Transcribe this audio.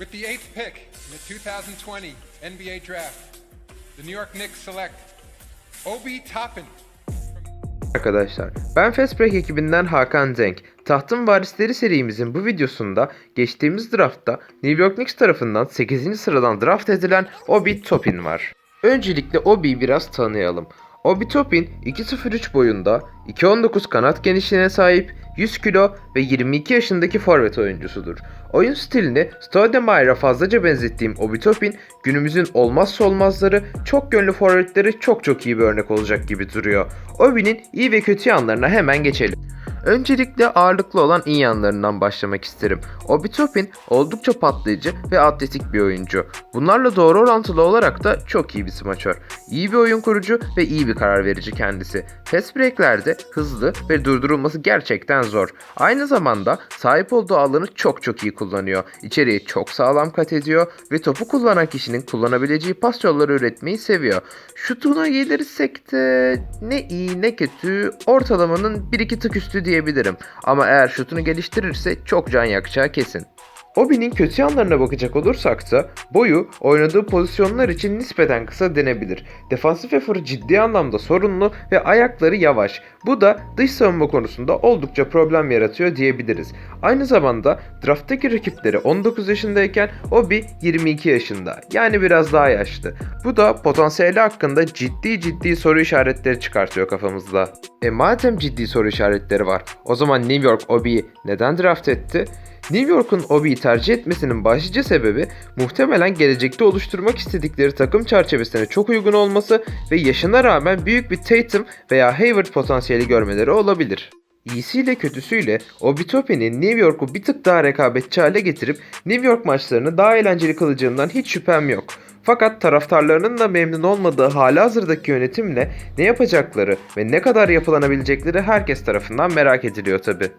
With the eighth pick in the 2020 NBA Draft, the New York Knicks select Obi Toppin Arkadaşlar, ben Fast ekibinden Hakan Zenk. Tahtın Varisleri serimizin bu videosunda geçtiğimiz draftta New York Knicks tarafından 8. sıradan draft edilen Obi Toppin var. Öncelikle Obi'yi biraz tanıyalım. Obi Toppin 2.03 boyunda, 2.19 kanat genişliğine sahip, 100 kilo ve 22 yaşındaki forvet oyuncusudur. Oyun stilini Stoudemire'a fazlaca benzettiğim Obi Toppin, günümüzün olmazsa olmazları, çok yönlü forvetleri çok çok iyi bir örnek olacak gibi duruyor. Obi'nin iyi ve kötü yanlarına hemen geçelim. Öncelikle ağırlıklı olan iyi yanlarından başlamak isterim. Obi Toppin oldukça patlayıcı ve atletik bir oyuncu. Bunlarla doğru orantılı olarak da çok iyi bir smaçör. İyi bir oyun kurucu ve iyi bir karar verici kendisi. Fast breaklerde hızlı ve durdurulması gerçekten zor. Aynı zamanda sahip olduğu alanı çok çok iyi kullanıyor. İçeriği çok sağlam kat ediyor ve topu kullanan kişinin kullanabileceği pas yolları üretmeyi seviyor. Şutuna gelirsek de ne iyi ne kötü ortalamanın 1-2 tık üstü diyebilirim. Ama eğer şutunu geliştirirse çok can yakacağı kesin. Obi'nin kötü yanlarına bakacak olursak da boyu oynadığı pozisyonlar için nispeten kısa denebilir. Defansif eforu ciddi anlamda sorunlu ve ayakları yavaş. Bu da dış savunma konusunda oldukça problem yaratıyor diyebiliriz. Aynı zamanda drafttaki rakipleri 19 yaşındayken Obi 22 yaşında. Yani biraz daha yaşlı. Bu da potansiyeli hakkında ciddi ciddi soru işaretleri çıkartıyor kafamızda. E madem ciddi soru işaretleri var, o zaman New York Obi'yi neden draft etti? New York'un Obi'yi tercih etmesinin başlıca sebebi muhtemelen gelecekte oluşturmak istedikleri takım çerçevesine çok uygun olması ve yaşına rağmen büyük bir Tatum veya Hayward potansiyeli görmeleri olabilir. İyisiyle kötüsüyle Obi Toppin'in New York'u bir tık daha rekabetçi hale getirip New York maçlarını daha eğlenceli kılacağından hiç şüphem yok. Fakat taraftarlarının da memnun olmadığı halihazırdaki yönetimle ne yapacakları ve ne kadar yapılanabilecekleri herkes tarafından merak ediliyor tabi.